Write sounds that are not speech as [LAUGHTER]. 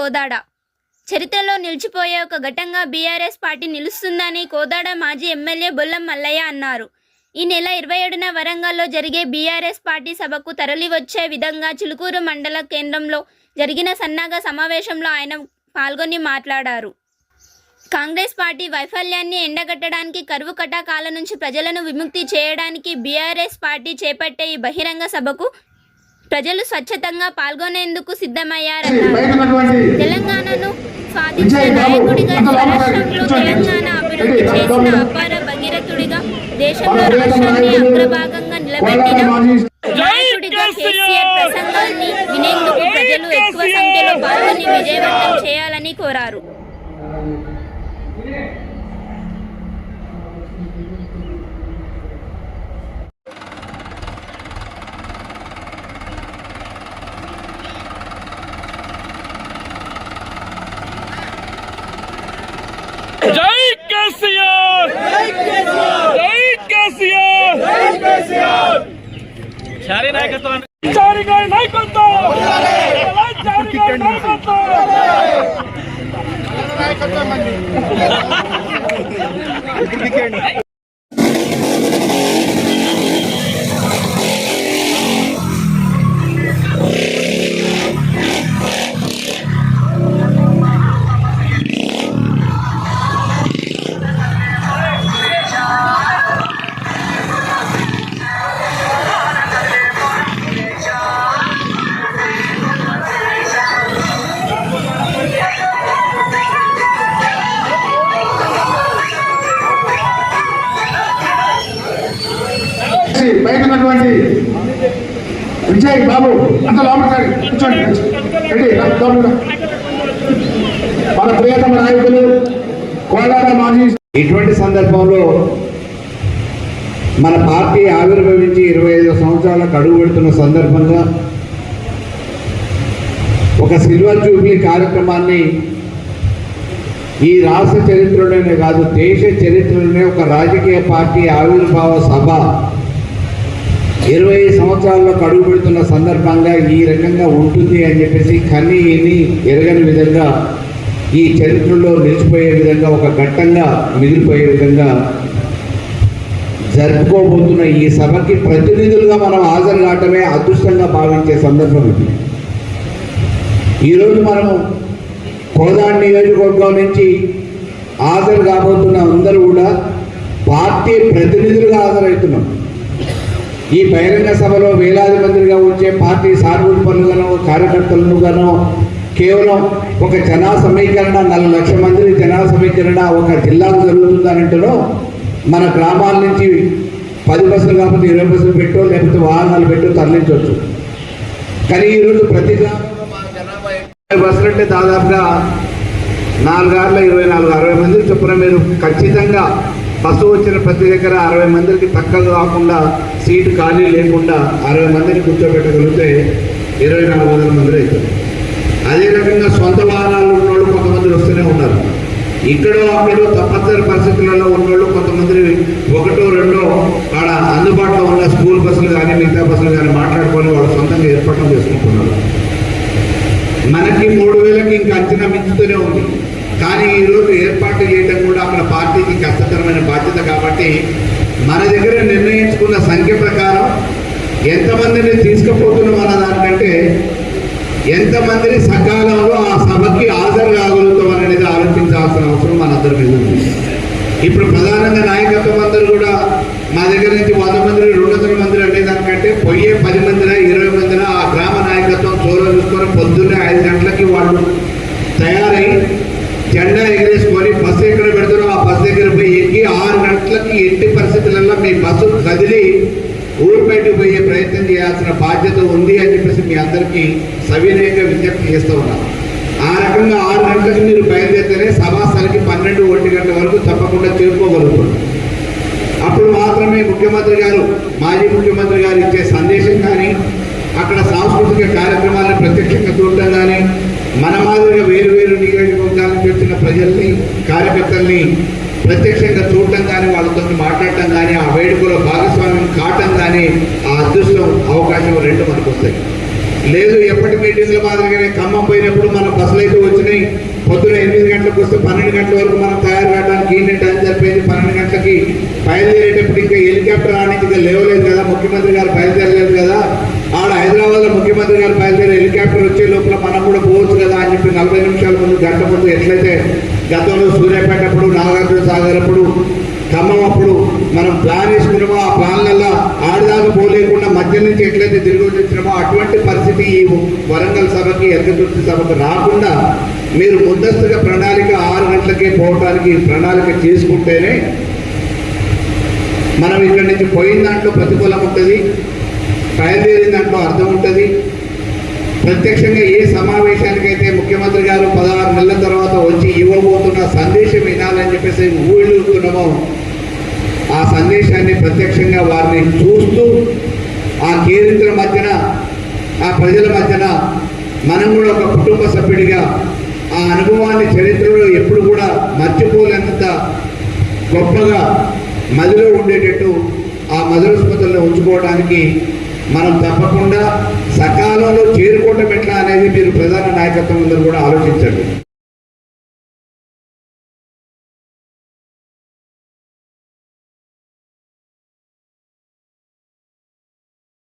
కోదాడ. చరిత్రలో నిలిచిపోయే ఒక ఘటంగా బీఆర్ఎస్ పార్టీ నిలుస్తుందని కోదాడ మాజీ ఎమ్మెల్యే బొల్లం మల్లయ్య అన్నారు. ఈ నెల ఇరవై ఏడున వరంగల్లో జరిగే బీఆర్ఎస్ పార్టీ సభకు తరలివచ్చే విధంగా చిలుకూరు మండల కేంద్రంలో జరిగిన సన్నాగ సమావేశంలో ఆయన పాల్గొని మాట్లాడారు. కాంగ్రెస్ పార్టీ వైఫల్యాన్ని ఎండగట్టడానికి కరువు కటాకాల నుంచి ప్రజలను విముక్తి చేయడానికి బీఆర్ఎస్ పార్టీ చేపట్టే ఈ బహిరంగ సభకు ప్రజలు స్వచ్ఛతంగా పాల్గొనేందుకు సిద్ధమయ్యారన్నారు తెలంగాణను సాధించిన నాయకుడిగా స్వరాష్ట్రంలో తెలంగాణ అభివృద్ధి చేసిన అపార భగీరథుడిగా దేశంలో రాష్ట్రాన్ని అగ్రభాగంగా నిలబెట్టిన నాయకుడిగా కేసీఆర్. ప్రసంగాన్ని వినేందుకు ప్రజలు ఎక్కువ సంఖ్యలో పాల్గొని విజయవంతం చేయాలని కోరారు జై కేసీఆర్ జై కేసీఆర్ చారి నాయకత్వం చారి నాయకత్వం! చారి గారి నాయకత్వం [LAUGHS] బయట ఉన్నటువంటి విజయ్ బాబు అంత లోపల కూర్చోండి రెడీ మన ప్రియతమ నాయకులు కోలార మాజీ ఇటువంటి సందర్భంలో మన పార్టీ ఆవిర్భవించి ఇరవై ఐదు సంవత్సరాలకు అడుగు పెడుతున్న సందర్భంగా ఒక సిల్వర్ జూబ్లీ కార్యక్రమాన్ని ఈ రాష్ట్ర చరిత్రలోనే కాదు దేశ చరిత్రలోనే ఒక రాజకీయ పార్టీ ఆవిర్భావ సభ ఇరవై సంవత్సరాల్లో అడుగు పెడుతున్న సందర్భంగా ఈ రకంగా ఉంటుంది అని చెప్పేసి కన్నీ ఇని ఎరగని విధంగా ఈ చరిత్రలో నిలిచిపోయే విధంగా ఒక ఘట్టంగా మిగిలిపోయే విధంగా జరుపుకోబోతున్న ఈ సభకి ప్రతినిధులుగా మనం హాజరు కావటమే అదృష్టంగా భావించే సందర్భం ఇది. ఈరోజు మనము కోదాడు నియోజకవర్గం నుంచి హాజరు కాబోతున్న అందరూ కూడా పార్టీ ప్రతినిధులుగా హాజరవుతున్నాం. ఈ బహిరంగ సభలో వేలాది మందిగా వచ్చే పార్టీ సార్వత్రులుగానో కార్యకర్తలను గాను కేవలం ఒక జనా సమీకరణ నలభై లక్షల మంది జనా సమీకరణ ఒక జిల్లాకు జరుగుతుందనంటలో మన గ్రామాల నుంచి పది బస్సులు కాకపోతే ఇరవై బస్సులు పెట్టో లేకపోతే వాహనాలు పెట్టో తరలించవచ్చు. కానీ ఈరోజు ప్రతి గ్రామంలో జనాభా బస్సులు అంటే దాదాపుగా నాలుగారుల ఇరవై నాలుగు అరవై మంది చొప్పున మీరు ఖచ్చితంగా బస్సు వచ్చిన ప్రతి దగ్గర అరవై మందికి తక్కువ కాకుండా సీటు ఖాళీ లేకుండా అరవై మందిని కూర్చోబెట్టగలిగితే ఇరవై నాలుగు వందల మంది అవుతుంది అదే రకంగా సొంత వాహనాలు ఉన్నోళ్ళు కొంతమంది వస్తూనే ఉన్నారు. ఇక్కడో అక్కడో తప్పనిసరి పరిస్థితులలో ఉన్నోళ్ళు కొంతమంది ఒకటో రెండో ఆడ అందుబాటులో ఉన్న స్కూల్ బస్సులు కానీ మిగతా బస్సులు కానీ మాట్లాడుకొని వాళ్ళు సొంతంగా ఏర్పాట్లు చేసుకుంటున్నారు. మనకి మూడు వేలకి ఇంకా అంచనా మించుతూనే ఉంది. కానీ ఈరోజు ఏర్పాటు చేయడం కూడా అక్కడ పార్టీకి కష్టతరమైన బాధ్యత కాబట్టి మన దగ్గర నిర్ణయించుకున్న సంఖ్య ప్రకారం ఎంతమందిని తీసుకుపోతున్నాం అన్న దానికంటే ఎంతమందిని సకాలంలో ఆ సభకి హాజరు కాగలుగుతాం అనేది ఆలోచించాల్సిన అవసరం మనందరి మీద ఉంది. ఇప్పుడు ప్రధానంగా నాయకత్వం అందరూ కూడా మా దగ్గర నుంచి వంద మంది రెండు వందల మంది అనే దానికంటే పోయే పది మందిన ఇరవై మందిన ఆ గ్రామ నాయకత్వం చోర చూసుకొని పొద్దున్నే ఐదు గంటలకి వాళ్ళు తయారై జెండా ఎగరేసుకొని బస్సు ఎక్కడ పెడతారో ఆ బస్సు దగ్గర ఆరు గంటలకి ఎట్టి పరిస్థితులలో మీ బస్సు కదిలి ఊరు బయటకు పోయే ప్రయత్నం చేయాల్సిన బాధ్యత ఉంది అని చెప్పేసి మీ అందరికీ సవినయంగా విజ్ఞప్తి చేస్తూ ఉన్నాను. ఆ రకంగా ఆరు గంటలకు మీరు బయలుదేరితేనే సభాస్థలికి పన్నెండు ఒంటి గంటల వరకు తప్పకుండా చేరుకోగలుగుతుంది అప్పుడు మాత్రమే ముఖ్యమంత్రి గారు మాజీ ముఖ్యమంత్రి గారు ఇచ్చే సందేశం కానీ అక్కడ సాంస్కృతిక కార్యక్రమాలను ప్రత్యక్షంగా చూడటం కానీ మన మాదిరిగా వేరు వేరు నియోజకవర్గాలకు వచ్చిన ప్రజల్ని కార్యకర్తల్ని ప్రత్యక్షంగా చూడటం కానీ వాళ్ళతో మాట్లాడటం కానీ ఆ వేడుకలో భాగస్వామ్యం కావటం కానీ ఆ అదృష్టం అవకాశం రెండు మనకు వస్తాయి. లేదు ఎప్పటి మీటింగ్ల మాదిరిగానే ఖమ్మం పోయినప్పుడు మన బస్సులు అయితే వచ్చినాయి. పొద్దున ఎనిమిది గంటలకు వస్తే పన్నెండు గంటల వరకు మనం తయారు కావడానికి ఏంటంటే టైం చెప్పేసి పన్నెండు గంటలకి బయలుదేరేటప్పుడు ఇంకా హెలికాప్టర్ ఆనికి లేవలేదు కదా ముఖ్యమంత్రి గారు బయలుదేరలేదు కదా. ఆడ హైదరాబాద్లో ముఖ్యమంత్రి గారు బయలుదేరి హెలికాప్టర్ వచ్చే లోపల మనం కూడా పోవచ్చు కదా అని చెప్పి నలభై నిమిషాల ముందు గంట ముందు ఎట్లయితే గతంలో సూర్యాపేట అప్పుడు నాగార్జున సాగర్ అప్పుడు ఖమ్మం అప్పుడు మనం ప్లాన్ వేసుకున్నామో ఆ ప్లాన్లలో ఆడదాకా పోలేకుండా మధ్య నుంచి ఎట్లయితే తిరిగి వచ్చినామో అటువంటి పరిస్థితి ఈ వరంగల్ సభకి ఎర్గతుర్తి సభకు రాకుండా మీరు ముందస్తుగా ప్రణాళిక ఆరు గంటలకే పోవడానికి ప్రణాళిక చేసుకుంటేనే మనం ఇక్కడి నుంచి పోయిన దాంట్లో ప్రతికూలం ఉంటుంది. బయలుదేరిన దాంట్లో అర్థం ఉంటుంది. ప్రత్యక్షంగా ఏ సమావేశానికైతే ముఖ్యమంత్రి గారు పదహారు నెలల తర్వాత వచ్చి ఇవ్వబోతున్న సందేశం వినాలని చెప్పేసి ఊళ్ళుతున్నామో ఆ సందేశాన్ని ప్రత్యక్షంగా వారిని చూస్తూ ఆ కేరింతల మధ్యన ఆ ప్రజల మధ్యన మనం కూడా ఒక కుటుంబ సభ్యుడిగా ఆ అనుభవాన్ని చరిత్రలో ఎప్పుడు కూడా మర్చిపోలేనంత గొప్పగా మదిలో ఉండేటట్టు ఆ మధుర స్మృతులను ఉంచుకోవడానికి మనం తప్పకుండా సకాలంలో చేరుకోవటం ఎట్లా అనేది మీరు ప్రధాన నాయకత్వం అందరూ కూడా ఆలోచించండి.